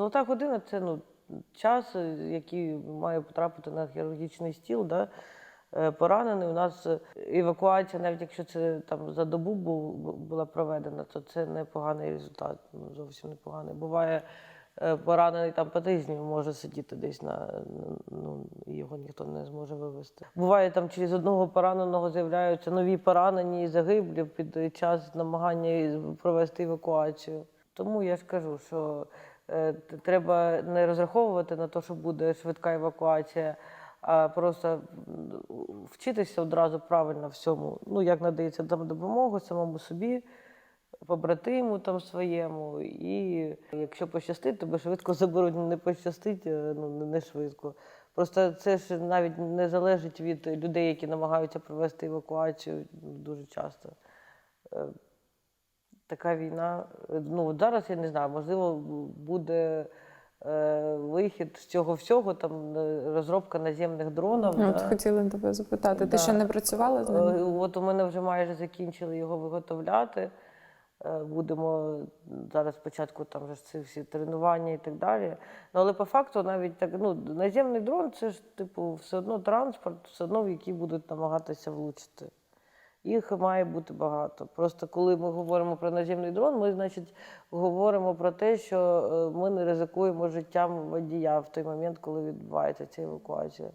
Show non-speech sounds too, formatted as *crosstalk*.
Золота година це ну, час, е, який має потрапити на хірургічний стіл. Да? Е, Поранений. У нас е, евакуація, навіть якщо це там за добу була проведена, то це непоганий результат, ну, зовсім непоганий. Буває поранений там по тижні може сидіти десь на ну його ніхто не зможе вивезти. Буває там через одного пораненого з'являються нові поранені і загиблі під час намагання провести евакуацію. Тому я ж кажу, що треба не розраховувати на те, що буде швидка евакуація, а просто вчитися одразу правильно всьому. Ну, як надається там допомогу самому собі, побратиму там своєму. І якщо пощастить, тебе швидко *laughs* заберуть. Не пощастить, е, ну не- швидко. Просто це ж навіть не залежить від людей, які намагаються провести евакуацію ну, дуже часто. Така війна. е, Ну, зараз я не знаю, можливо, буде е, вихід з цього всього, там е, розробка наземних дронів. Ну, От да. хотіла тебе запитати. Ти ще не працювала з ними? Е, От у мене вже майже закінчили його виготовляти. Е, Будемо зараз спочатку там вже ж ці всі тренування і так далі. Ну, але по факту навіть так, ну, наземний дрон це ж типу все одно транспорт, все одно в який будуть намагатися влучити. Їх має бути багато. Просто коли ми говоримо про наземний дрон, ми, значить, говоримо про те, що е, ми не ризикуємо життям водія в той момент, коли відбувається ця евакуація.